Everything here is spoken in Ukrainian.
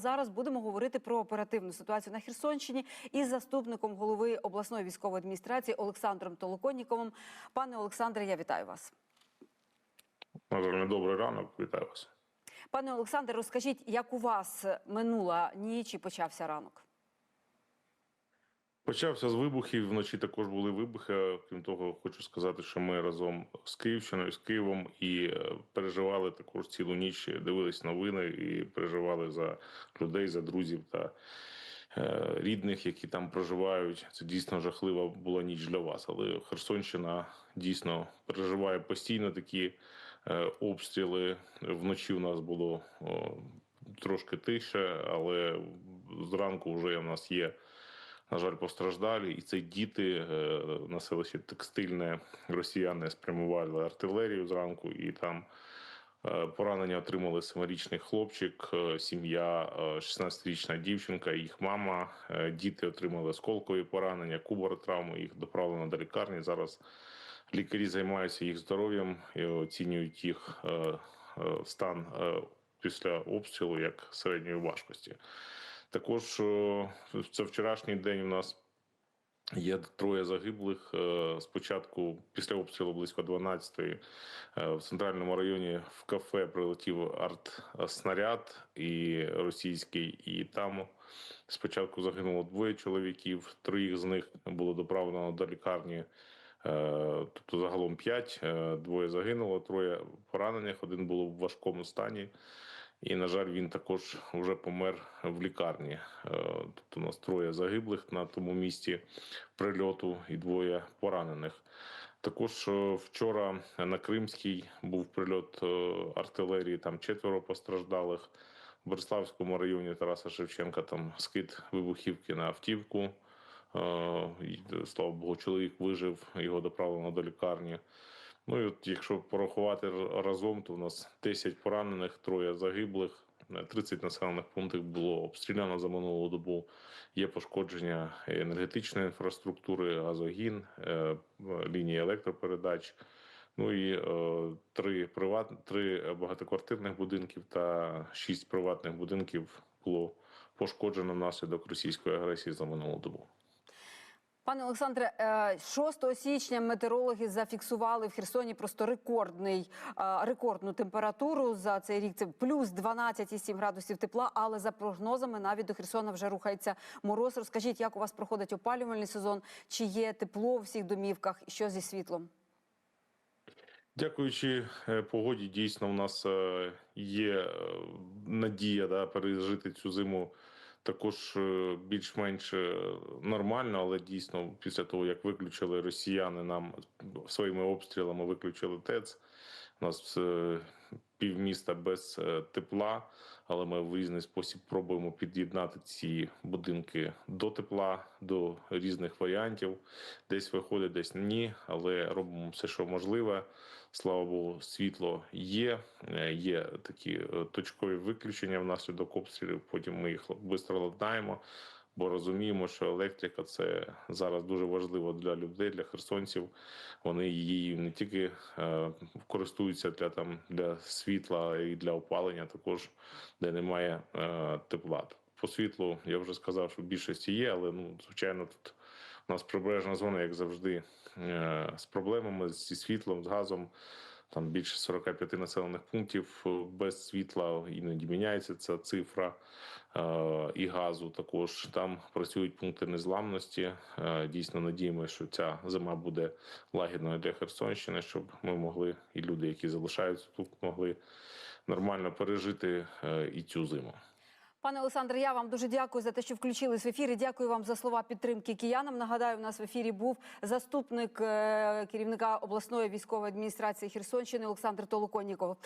зараз будемо говорити про оперативну ситуацію на Херсонщині із заступником голови обласної військової адміністрації Олександром Толоконніковим. Пане Олександре, я вітаю вас. Добрий ранок, вітаю вас. Пане Олександре, розкажіть, як у вас минула ніч і почався ранок? Почався з вибухів. Вночі також були вибухи. Крім того, хочу сказати, що ми разом з Київщиною, з Києвом і е, переживали також цілу ніч, дивились новини і переживали за людей, за друзів та е, рідних, які там проживають. Це дійсно жахлива була ніч для вас. Але Херсонщина дійсно переживає постійно такі е, обстріли. Вночі у нас було о, трошки тише, але зранку вже в нас є. На жаль, постраждалі, і це діти е, на селищі Текстильне росіяни спрямували артилерію зранку, і там е, поранення отримали семирічний хлопчик, е, сім'я, е, 16-річна дівчинка, їх мама. Діти отримали осколкові поранення, кубаротравми, їх доправлено до лікарні. Зараз лікарі займаються їх здоров'ям і оцінюють їх стан після обстрілу як середньої важкості. Також е, це вчорашній день у нас є троє загиблих. Е, Спочатку, після обстрілу близько 12-ї, е, в центральному районі в кафе прилетів арт-снаряд і російський, і там спочатку загинуло двоє чоловіків, троїх з них було доправлено до лікарні. Тобто загалом п'ять, двоє загинуло, троє поранених, один було в важкому стані. І, на жаль, він також вже помер в лікарні. Е, Тобто у нас троє загиблих на тому місці прильоту і двоє поранених. Також е, вчора на Кримській був прильот е, артилерії, там четверо постраждалих. В Бориславському районі Тараса Шевченка там скид вибухівки на автівку. Слава Богу, чоловік вижив, його доправлено до лікарні. Ну і от якщо порахувати разом, то у нас 10 поранених, троє загиблих, е, 30 населених пунктів було обстріляно за минулу добу. Є пошкодження енергетичної інфраструктури, газогін, е, лінії електропередач. Ну і е, три приват, три багатоквартирних будинків та шість приватних будинків було пошкоджено внаслідок російської агресії за минулу добу. Пане Олександре, е, 6 січня метеорологи зафіксували в Херсоні просто рекордний е, рекордну температуру за цей рік. Це плюс 12,7 градусів тепла. Але за прогнозами навіть до Херсона вже рухається мороз. Розкажіть, як у вас проходить опалювальний сезон? Чи є тепло у всіх домівках? Що зі світлом? Дякуючи е, погоді, дійсно в нас е, є е, надія да, пережити цю зиму також е, більш-менш е, нормально, але дійсно після того, як виключили росіяни нам своїми обстрілами, виключили ТЕЦ. У нас півміста без е, тепла, але ми в різний спосіб пробуємо під'єднати ці будинки до тепла, до різних варіантів. Десь виходить, десь ні, але робимо все, що можливе. Слава Богу, світло є. Е, Є такі е, точкові виключення внаслідок обстрілів. Потім ми їх швидко ладнаємо. Бо розуміємо, що електрика це зараз дуже важливо для людей, для херсонців. Вони її не тільки е, користуються для там для світла і для опалення, також де немає е, тепла. По світлу я вже сказав, що більшості є, але ну звичайно тут у нас прибережна зона, як завжди, е, з проблемами зі світлом, з газом. Там більше 45 населених пунктів е, без світла, іноді міняється ця цифра е, і газу. Також там працюють пункти незламності. Е, Дійсно надіємося, що ця зима буде лагідною для Херсонщини, щоб ми могли і люди, які залишаються тут, могли нормально пережити і цю зиму. Пане Олександре, я вам дуже дякую за те, що включились в ефір. і Дякую вам за слова підтримки киянам. Нагадаю, у нас в ефірі був заступник е, керівника обласної військової адміністрації Херсонщини Олександр Толоконніков.